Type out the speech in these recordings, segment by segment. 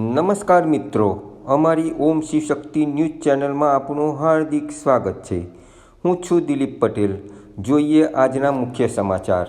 નમસ્કાર મિત્રો, અમારી ઓમ શિવ શક્તિ ન્યૂઝ ચેનલમાં આપનું હાર્દિક સ્વાગત છે. હું છું દિલીપ પટેલ. જોઈએ આજના મુખ્ય સમાચાર.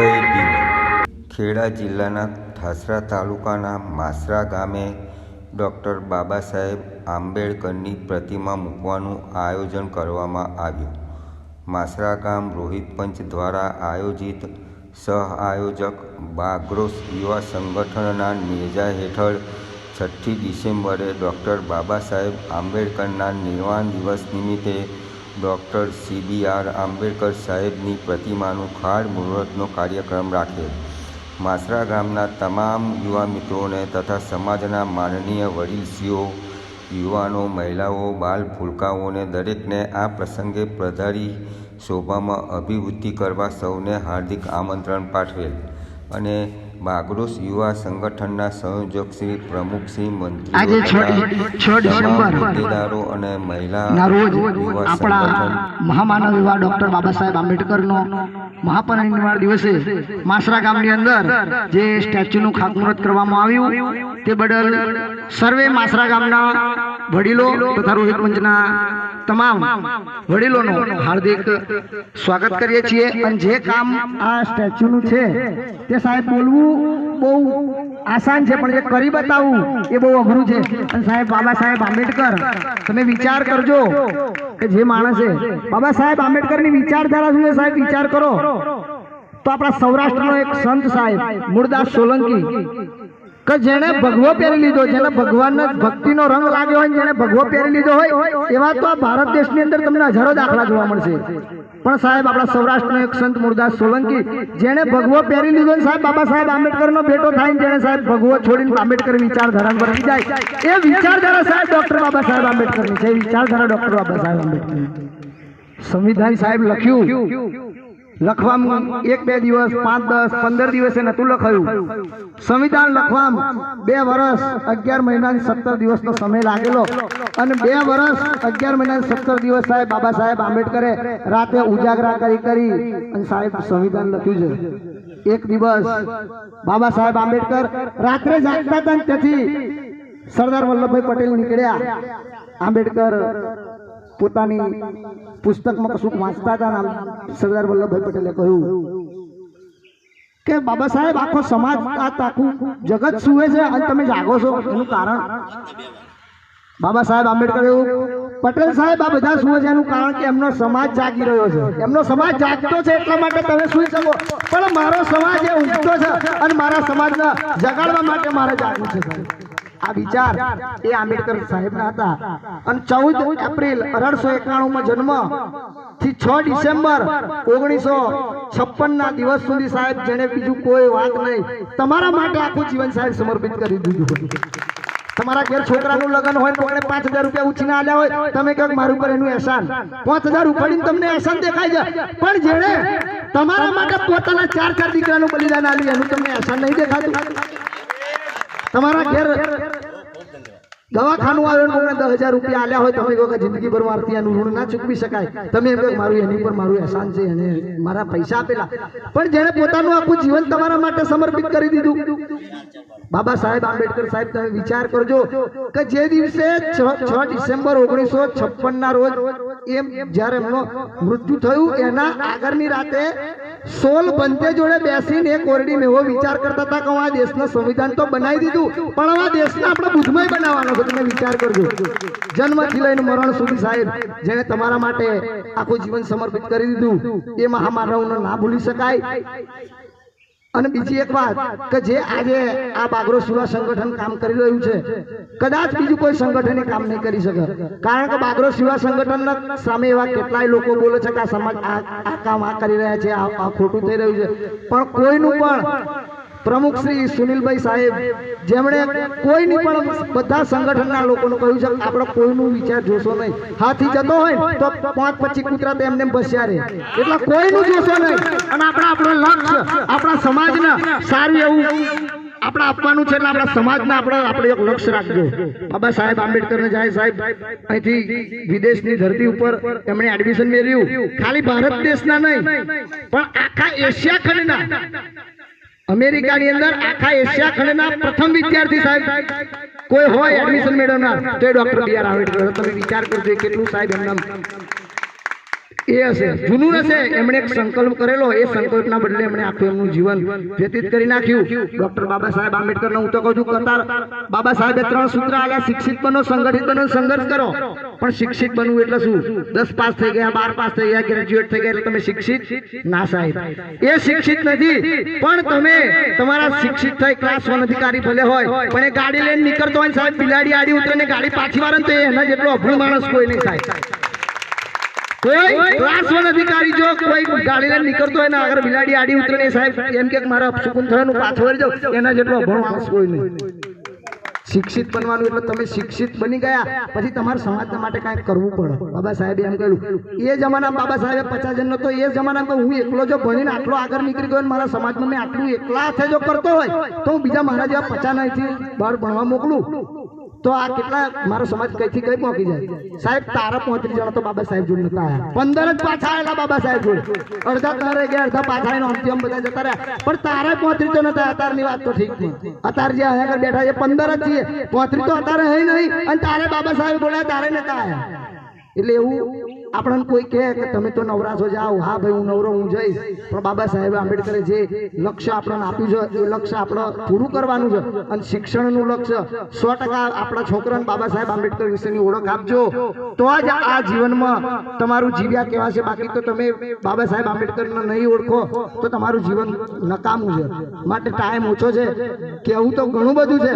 જય ભીમ. ખેડા જિલ્લાના ઠાસરા તાલુકાના માસરા ગામે ડૉક્ટર બાબા સાહેબ આંબેડકરની પ્રતિમા મૂકવાનું આયોજન કરવામાં આવ્યું. માસરા ગામ રોહિત પંચ દ્વારા આયોજિત સહ આયોજક બાગ્રોસ યુવા સંગઠનના નેજા હેઠળ છઠ્ઠી ડિસેમ્બરે ડૉક્ટર બાબા સાહેબ આંબેડકરના નિર્વાણ દિવસ નિમિત્તે doctor C B R Ambedkar સાહેબની પ્રતિમાનું ખાડ મુહૂર્તનો કાર્યક્રમ રાખેલ માસરા ગામના તમામ યુવા મિત્રોને તથા સમાજના માનનીય વડીલશ્રીઓ, યુવાનો, મહિલાઓ બાલ ભૂલકાઓને દરેકને આ પ્રસંગે પ્રધારી શોભામાં અભિવૃદ્ધિ કરવા સૌને હાર્દિક આમંત્રણ પાઠવેલ. અને બાગરોસ યુવા સંગઠનના સંયોજક શ્રી પ્રમુખ શ્રી આજે છ મંત્રીઓ હોદ્દેદારો અને મહિલા રોજ યુવા આપણા સંગઠન મહામાનવ એવા ડોક્ટર બાબા સાહેબ આંબેડકરનો મહાપરિનિર્વાણ દિવસે માસરા ગામની અંદર જે સ્ટેચ્યુનું ખાતમુહૂર્ત કરવામાં આવ્યું તે બદલ સર્વે માસરા ગામના વડીલો તથા રોહિત મંચના તમામ વડીલોનું હાર્દિક સ્વાગત કરીએ છીએ. અને જે કામ આ સ્ટેચ્યુનું છે, તે સાહેબ બોલવું બહુ આસાન છે, પણ જે કરી બતાવવું એ બહુ અઘરું છે. અને સાહેબ બાબા સાહેબ આંબેડકર, તમે વિચાર કરજો કે જે માણસે, બાબા સાહેબ આંબેડકરની વિચારધારા શું છે સાહેબ? વિચાર કરો. તો આપણા સૌરાષ્ટ્રનો એક સંત સાહેબ મૂળદાસ સોલંકી કે જેણે ભગવો પહેરી લીધો, જેને ભગવાનનો ભક્તિનો રંગ લાગ્યો હોય જેણે ભગવો પહેરી લીધો હોય, એવા તો આ ભારત દેશની અંદર તમને હજારો દાખલા જોવા મળશે. પણ સાહેબ, આપણા સૌરાષ્ટ્રનો એક સંત મુરદાસ સોલંકી, જેણે ભગવો પહેરી લીધો સાહેબ, બાબા સાહેબ આંબેડકરનો બેટો થાય જેણે સાહેબ ભગવો છોડીને આંબેડકર વિચારધારા પર જાય. એ વિચારધારા સાહેબ ડોક્ટર બાબા સાહેબ આંબેડકરની છે. વિચારધારા ડોક્ટર બાબા સાહેબ આંબેડકરની. સંવિધાન સાહેબ લખ્યું. લખવામાં એક, બે દિવસ, પાંચ, દસ, પંદર દિવસે નતું લખાયું. સંવિધાન લખવામાં બે વર્ષ અગિયાર મહિના સત્તર દિવસનો સમય લાગેલો. અને બે વર્ષ અગિયાર મહિના સત્તર દિવસ સાહેબ બાબા સાહેબ આંબેડકરે રાતે ઉજાગરા કરી કરી અને સાહેબ સંવિધાન લખ્યું છે. એક દિવસ, બાબા સાહેબ આંબેડકર રાત્રે જાગતા હતા તેથી સરદાર વલ્લભભાઈ પટેલ નીકળ્યા. આંબેડકર પોતાની પુસ્તકમાં કશું વાંચતા હતા સરદાર વલ્લભભાઈ પટેલે કહ્યું કે બાબા સાહેબ, આખો સમાજ આ આખું જગત સુવે છે? અને તમે જાગો છો? એનું કારણ? બાબા સાહેબ આંબેડકર એવું પટેલ સાહેબ, આ બધા સુવે છે? એનું કારણ કે એમનો સમાજ જાગી રહ્યો છે. એમનો સમાજ જાગતો છે એટલા માટે તમે સુઈ શકો? પણ મારો સમાજ એ ઊંઘતો છે અને મારા સમાજને જગાડવા માટે મારે જાગવું છે. આ વિચાર એ આંબેડકર સાહેબના હતા. અને ચૌદ એપ્રિલ અઢારસો એકાણું માં જન્મથી છ ડિસેમ્બર ઓગણીસો છપ્પન ના દિવસ સુધી સાહેબ જેને બીજું કોઈ વાત નહીં. તમારા માટે આખું જીવન સાહેબ સમર્પિત કરી દીધું તમારા ઘેર છોકરાનું લગ્ન હોય તો એને પાંચ હજાર રૂપિયા ઉછીને આલ્યા હોય, તમે કહો મારું પર એનું એહસાન. પાંચ હજાર ઉપાડીને તમને એહસાન દેખાય છે પણ જેણે તમારા માટે પોતાના ચાર ચાર દીકરાનું બલિદાન આલ્યું એનું તમને એહસાન નહીં દેખાતું. તમારા ઘેર દવાખાનું આવે તમને દસ હજાર રૂપિયા આલ્યા હોય તમે વખત જિંદગી મારથી આનું ઋણ ના ચૂકવી શકાય. તમે એમ મારું એની પર મારું અહેસાન છે અને મારા પૈસા આપેલા. પણ જેણે પોતાનું આખું જીવન તમારા માટે સમર્પિત કરી દીધું. બાબા સાહેબ આંબેડકર સાહેબ, તમે વિચાર કરજો કે જે દિવસે છ ડિસેમ્બર ઓગણીસો છપ્પન ના રોજ એમ જ્યારે એમનો મૃત્યુ થયું, એના આગળની રાતે સોલ બંતે જોડે બેસીને એક ઓરડી મેવો વિચાર કરતા હતા કે આ દેશનું સંવિધાન તો બનાવી દીધું. પણ આ દેશને આપણે બુધમય બનાવવાનો છે તમે વિચાર કરજો. જન્મથી લઈને મરણ સુધી સાહેબ જેને તમારા માટે આખું જીવન સમર્પિત કરી દીધું, એ મહામાનવને ના ભૂલી શકાય. અને બીજી એક વાત કે જે આજે આ બાગરો સુરા સંગઠન કામ કરી રહ્યું છે, કદાચ બીજું કોઈ સંગઠન કામ નહીં કરી શકે. કારણ કે બાગરો સેવા સંગઠન સામે એવા કેટલાય લોકો બોલે છે કે આ સમાજ આ કામ આ કરી રહ્યા છે આ ખોટું થઈ રહ્યું છે. પણ કોઈનું પણ પ્રમુખ શ્રી સુનિલભાઈ સાહેબ, જેમણે કોઈની પણ બધા સંગઠનના લોકોનું કહ્યું છે આપણે કોઈનું વિચાર જોશો નહીં. હાથી જતો હોય તો પાંચ પચીસ કૂતરા તો એમને બસ્યા રહે. એટલે કોઈનું જોશો નહીં. અને આપણે આપણો લક્ષ્ય, આપણા સમાજને સારું એવું આપણે આપવાનું છે, એટલે આપણા સમાજને આપણે આપણે એક લક્ષ્ય રાખજો. બાબા સાહેબ આંબેડકર ને જાય સાહેબ, અહીંથી વિદેશની ધરતી ઉપર એમણે એડમિશન મેળવ્યું. ખાલી ભારત દેશના નહીં, પણ આખા એશિયા ખંડના અમેરિકાની અંદર આખા એશિયા ખંડના પ્રથમ વિદ્યાર્થી સાહેબ. કોઈ હોય એડમિશન મેળવનાર. તો એ ડોક્ટર બી આર તમે વિચાર કરજો કેટલું સાહેબ એમના એ હશે. જૂનું હશે એમણે એક સંકલ્પ કરેલો. એ સંકલ્પના બદલે એમણે આખું એમનું જીવન. વ્યતીત કરી નાખ્યું. ડોક્ટર બાબા સાહેબ આંબેડકર હું તો કહું છું કતાર બાબા સાહેબે ત્રણ સૂત્ર આલ્યા. શિક્ષિત બનો સંગઠિત બનો સંઘર્ષ કરો. પણ શિક્ષિત બનવું એટલે શું? દસ પાસ થઈ ગયા બાર પાસ થઈ ગયા ગ્રેજ્યુએટ થઈ ગયા એટલે તમે શિક્ષિત? ના સાહેબ. એ શિક્ષિત નથી. પણ તમે તમારા શિક્ષિત થઈ ક્લાસ વન અધિકારી ભલે હોય પણ એ ગાડી લઈને નીકળતો હોય સાહેબ બિલાડી આડી ઉતરે ગાડી પાછી વાળે તો એના જેટલો અભણ માણસ કોઈ નહીં થાય કોઈ ક્લાસ વન અધિકારી જો કોઈ ગાડીને નીકળતો હોય ને આગળ બિલાડી આડી ઉતરે ને સાહેબ એમ કે મારા સુકુન થવાનું પાછો વળી જાઉં. એના જેટલો અભણ માણસ કોઈ નહીં. શિક્ષિત બનવાનું એટલે તમે શિક્ષિત બની ગયા. પછી તમારે સમાજના માટે કાંઈક કરવું પડે. બાબા સાહેબે એમ કહ્યું એ જમાના બાબા સાહેબે પચાસ જણ તો એ જમાનામાં હું એકલો જો ભણીને આટલો આગળ નીકળી ગયો ને મારા સમાજમાં મેં આટલું એકલા હાથે જો કરતો હોય તો હું બીજા મારા જેવા પચાસ અહીંથી બહાર ભણવા મોકલું. તો આ કેટલા મારો સમાજ કઈથી કઈ પહોંચી જાય? સાહેબ, તારા પહોંચી જણા તો બાબા સાહેબ જોડે નતા આવ્યા પંદર જ પાછા આવેલા બાબા સાહેબ જોડે. અડધા તારે ગયા અડધા પાછા આવીને અંતિમ બધા જતા રહ્યા. પણ તારે પહોંચી તો નતા અત્યારની વાત તો ઠીક છે. અત્યારે જે આગળ બેઠા છે, પંદર જ છીએ. પહોંચી તો અત્યારે હે નહીં, અને તારે બાબા સાહેબ બોલ્યા તારે નતા આવ્યા એટલે એવું આપણને કોઈ કહે કે તમે તો નવરાશો જાઓ. હા ભાઈ, હું નવરો, હું જઈશ. પણ બાબા સાહેબ આંબેડકરે જે લક્ષ્ય આપણને આપ્યું છે, એ લક્ષ્ય આપણે પૂરું કરવાનું છે અને શિક્ષણનું લક્ષ્ય. સો ટકા આપણા છોકરાને બાબા સાહેબ આંબેડકર વિશેની ઓળખ આપજો. તો જ આ જીવનમાં તમારું જીવ્યા કેવા છે બાકી તો તમે બાબા સાહેબ આંબેડકરને નહીં ઓળખો, તો તમારું જીવન નકામું છે. માટે ટાઈમ ઓછો છે. કહેવું તો ઘણું બધું છે.